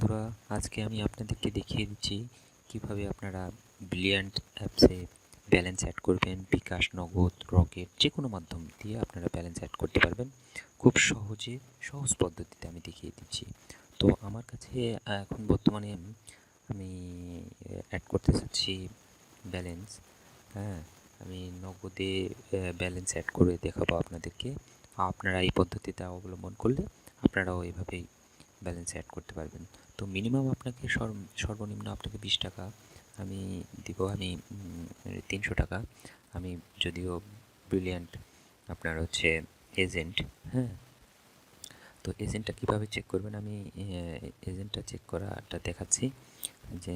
বন্ধুরা, আজকে আমি আপনাদেরকে দেখিয়ে দিচ্ছি কীভাবে আপনারা ব্রিলিয়ান্ট অ্যাপসে ব্যালেন্স অ্যাড করবেন, বিকাশ, নগদ, রকেট যে কোনো মাধ্যম দিয়ে আপনারা ব্যালেন্স অ্যাড করতে পারবেন। খুব সহজে, সহজ পদ্ধতিতে আমি দেখিয়ে দিচ্ছি। তো আমার কাছে এখন বর্তমানে আমি অ্যাড করতে চাচ্ছি ব্যালেন্স। হ্যাঁ আমি নগদে ব্যালেন্স অ্যাড করে দেখাবো আপনাদেরকে। আপনারা এই পদ্ধতিটা অবলম্বন করলে আপনারাও এইভাবেই ব্যালেন্স অ্যাড করতে পারবেন। তো মিনিমাম আপনাকে সর্বনিম্ন আপনাকে বিশ টাকা আমি দিব, আমি তিনশো টাকা। আমি যদিও ব্রিলিয়ান্ট আপনার হচ্ছে এজেন্ট হ্যাঁ। তো এজেন্টটা কীভাবে চেক করবেন? আমি এজেন্টটা চেক করাটা দেখাচ্ছি যে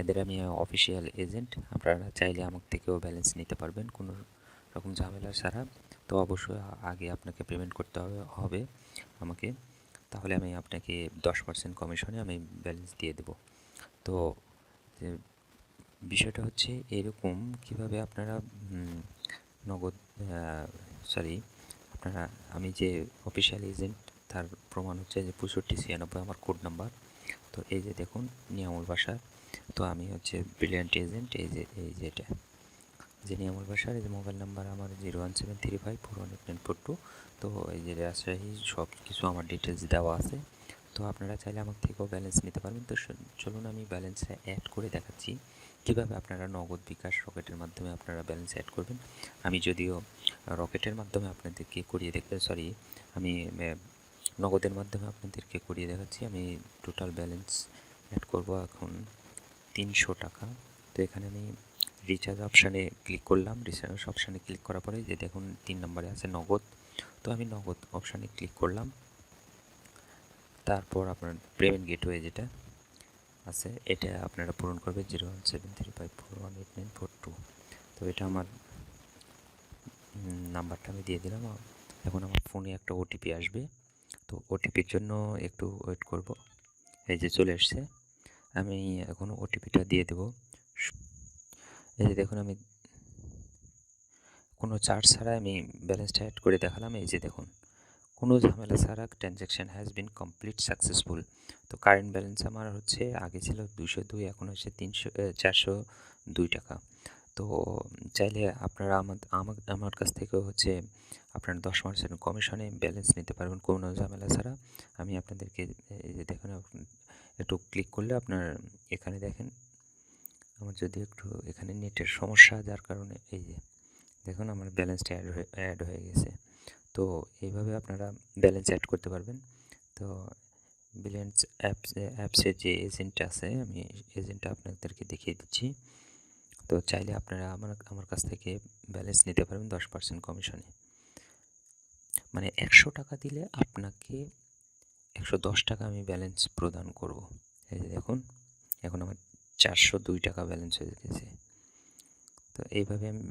এদের আমি অফিসিয়াল এজেন্ট আপনারা চাইলে আমার থেকেও ব্যালেন্স নিতে পারবেন কোনো রকম ঝামেলা ছাড়া। তো অবশ্যই আগে আপনাকে পেমেন্ট করতে হবে হবে আমাকে। তাহলে আমি আপনাকে দশ পার্সেন্ট কমিশনে আমি ব্যালেন্স দিয়ে দেব। তো বিষয়টা হচ্ছে এরকম কীভাবে আপনারা নগদ সরি আপনারা, আমি যে অফিসিয়াল এজেন্ট তার প্রমাণ হচ্ছে যে পঁয়ষট্টি ছিয়ানব্বই আমার কোড নাম্বার তো এই যে দেখুন, নিয়ামুল বাসার। তো আমি হচ্ছে ব্রিলিয়ান্ট এজেন্ট এই যে এই যে এটা। যে আমার বাসার, এই যে মোবাইল নাম্বার আমার zero one seven three five four one eight nine four two তো এই যে রাজশাহী সব কিছু আমার ডিটেলস দেওয়া আছে। তো আপনারা চাইলে আমার থেকেও ব্যালেন্স নিতে পারবেন। তো চলুন আমি ব্যালেন্সটা অ্যাড করে দেখাচ্ছি। কীভাবে আপনারা নগদ বিকাশ রকেটের মাধ্যমে আপনারা ব্যালেন্স অ্যাড করবেন। আমি যদিও রকেটের মাধ্যমে আপনাদেরকে করিয়ে দেখতে সরি আমি নগদের মাধ্যমে আপনাদেরকে করিয়ে দেখাচ্ছি। আমি টোটাল ব্যালেন্স অ্যাড করব এখন তিনশো টাকা। তো এখানে আমি রিচার্জ অপশানে ক্লিক করলাম রিচার্জ অপশানে ক্লিক করার পরে যে দেখুন তিন নম্বরে আছে নগদ। তো আমি নগদ অপশানে ক্লিক করলাম। তারপর আপনার পেমেন্ট গেটওয়ে যেটা আছে, এটা আপনারা পূরণ করবে zero one seven three five four one eight nine four two তো এটা আমার নাম্বারটা আমি দিয়ে দিলাম। এখন আমার ফোনে একটা ওটিপি আসবে। তো ওটিপির জন্য একটু ওয়েট করব। এই যে চলে এসছে। আমি এখন ওটিপিটা দিয়ে দেব। এই যে দেখুন আমি কোনো চার্জ ছাড়া আমি ব্যালেন্সটা অ্যাড করে দেখালাম। এই যে দেখুন, কোনো ঝামেলা ছাড়া transaction has been complete successful তো কারেন্ট ব্যালেন্স আমার হচ্ছে আগে ছিল দুশো দুই, এখন হচ্ছে তিনশো চারশো দুই টাকা। তো চাইলে আপনারা আমার আমার কাছ থেকে হচ্ছে আপনার দশ পার্সেন্ট কমিশনে ব্যালেন্স নিতে পারবেন কোনো ঝামেলা ছাড়া। আমি আপনাদেরকে এই যে দেখুন, একটু ক্লিক করলে আপনার এখানে দেখেন আমার যদি একটু এখানে নেটের সমস্যা যার কারণে এই যে, দেখুন আমার ব্যালেন্সটা অ্যাড হয়ে অ্যাড হয়ে গেছে। তো এইভাবে আপনারা ব্যালেন্স অ্যাড করতে পারবেন। তো ব্যালেন্স অ্যাপস অ্যাপসের যে এজেন্ট আছে, আমি এজেন্টটা আপনাদেরকে দেখিয়ে দিচ্ছি। তো চাইলে আপনারা আমার আমার কাছ থেকে ব্যালেন্স নিতে পারবেন দশ পার্সেন্ট কমিশনে। মানে একশো টাকা দিলে আপনাকে একশো দশ টাকা আমি ব্যালেন্স প্রদান করব। এই যে দেখুন, এখন আমার চারশো দুই টাকা ব্যালেন্স হয়ে গেছে তো এইভাবে আমি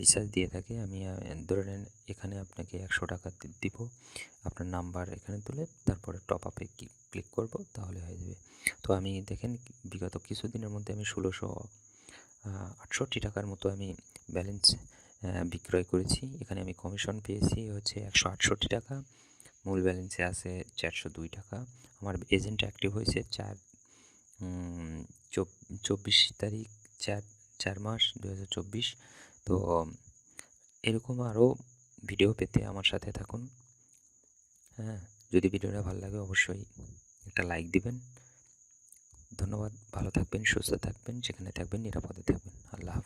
রিচার্জ দিয়ে থাকি। আমি ধরে নেন এখানে আপনাকে একশো টাকা দিব। আপনার নাম্বার এখানে তুলে তারপরে টপ আপে ক্লিক করব তাহলে হয়ে যাবে। তো আমি দেখেন বিগত কিছুদিনের মধ্যে আমি ষোলোশো আটষট্টি টাকার মতো আমি ব্যালেন্স বিক্রয় করেছি। এখানে আমি কমিশন পেয়েছি হচ্ছে একশো আটষট্টি টাকা। মূল ব্যালেন্সে আছে চারশো দুই টাকা। আমার এজেন্ট অ্যাক্টিভ হয়েছে চার চব্বিশ তারিখ চার চার মাস দু হাজার চব্বিশ। তো, এরকম আরও ভিডিও পেতে আমার সাথে থাকুন। হ্যাঁ যদি ভিডিওটা ভালো লাগে অবশ্যই একটা লাইক দিবেন। ধন্যবাদ, ভালো থাকবেন, সুস্থ থাকবেন, যেখানে থাকবেন, নিরাপদে থাকবেন। আল্লাহ